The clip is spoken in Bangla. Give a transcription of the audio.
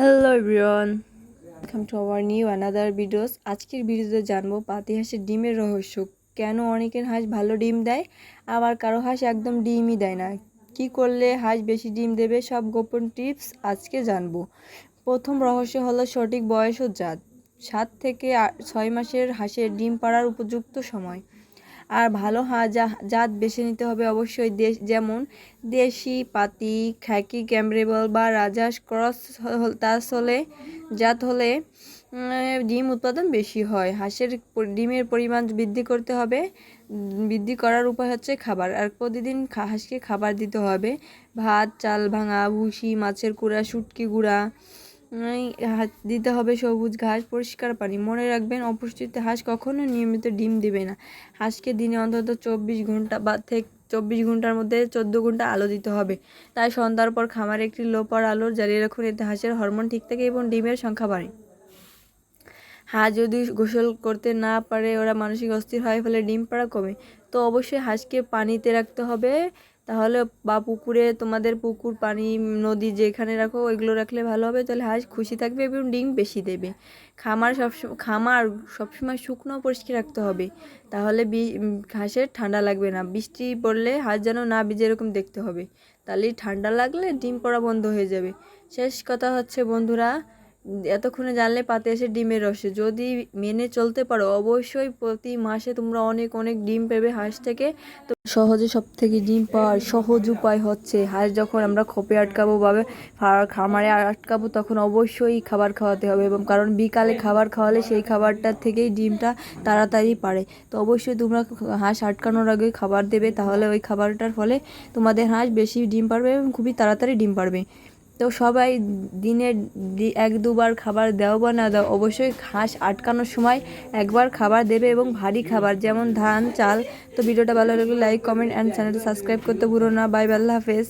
Hello everyone welcome to our new another videos আজকের ভিডিওতে জানব পাতি হাঁসের ডিমের রহস্য। কেন অনেকের হাঁস ভালো ডিম দেয়, আবার কারও হাঁস একদম ডিমই দেয় না? কি করলে হাঁস বেশি ডিম দেবে? সব গোপন টিপস আজকে জানব। প্রথম রহস্য হলো সঠিক বয়স ও জাত। সাত থেকে ছয় মাসের হাঁসের ডিম পাড়ার উপযুক্ত সময়। আর ভালো হাঁস জা- জাত বেছে নিতে হবে অবশ্যই দেশ, যেমন দেশি পাতি খ্যাকি ক্যামরেবল বা রাজাস ক্রস তাস হলে, জাত হলে ডিম উৎপাদন বেশি হয়। হাঁসের ডিমের পরিমাণ বৃদ্ধি করতে হবে। বৃদ্ধি করার উপায় হচ্ছে খাবার। আর প্রতিদিন হাঁসকে খাবার দিতে হবে। ভাত, চাল ভাঙা, ভুসি, মাছের কুড়া, শুটকি গুঁড়া দিতে হবে সবুজ ঘাস, পরিষ্কার পানি। মনে রাখবেন, অপুষ্টিতে হাঁস কখনো নিয়মিত ডিম দিবে না। হাঁসকে দিনে অন্তত চব্বিশ ঘণ্টা বা থেকে চব্বিশ ঘণ্টার মধ্যে চোদ্দ ঘণ্টা আলো দিতে হবে। তাই সন্ধ্যার পর খামারে একটি লোপার আলো জ্বালিয়ে রাখুন। এতে হাঁসের হরমোন ঠিক থাকে এবং ডিমের সংখ্যা বাড়ে। হাঁস যদি গোসল করতে না পারে, ওরা মানসিক অস্থির হয়, ফলে ডিম পাড়া কমে। তো অবশ্যই হাঁসকে পানিতে রাখতে হবে। তাহলে বা পুকুরে তোমাদের পুকুর, পানি, নদী যেখানে রাখো, ওইগুলো রাখলে ভালো হবে। তাহলে হাঁস খুশি থাকবে এবং ডিম বেশি দেবে। খামার সবসময় খামার সবসময় শুকনো পরিষ্কার রাখতে হবে। তাহলে হাঁসের ঠান্ডা লাগবে না। বৃষ্টি পড়লে হাঁস যেন না ভিজে এরকম দেখতে হবে। তাহলেই ঠান্ডা লাগলে ডিম পড়া বন্ধ হয়ে যাবে। শেষ কথা হচ্ছে, বন্ধুরা এতক্ষণে জানলে পাতে এসে ডিমের রসে। যদি মেনে চলতে পারো, অবশ্যই প্রতি মাসে তোমরা অনেক অনেক ডিম পেবে হাঁস থেকে। তো সহজে সব থেকে ডিম পাওয়ার সহজ উপায় হচ্ছে হাঁস যখন আমরা খোপে আটকাবো বা খামারে আটকাবো, তখন অবশ্যই খাবার খাওয়াতে হবে এবং কারণ বিকালে খাবার খাওয়ালে সেই খাবারটার থেকেই ডিমটা তাড়াতাড়ি পারে। তো অবশ্যই তোমরা হাঁস আটকানোর আগে খাবার দেবে, তাহলে ওই খাবারটার ফলে তোমাদের হাঁস বেশি ডিম পারবে এবং খুবই তাড়াতাড়ি ডিম পারবে। তো সবাই দিনে এক দুবার খাবার দেও বা না দাও, অবশ্যই ঘাস আটকানোর সময় একবার খাবার দেবে এবং ভারী খাবার, যেমন ধান, চাল। তো ভিডিওটা ভালো লাগলে লাইক কমেন্ট অ্যান্ড চ্যানেলটা সাবস্ক্রাইব করতে ভুলো না। বাই আল্লাহ হাফেজ।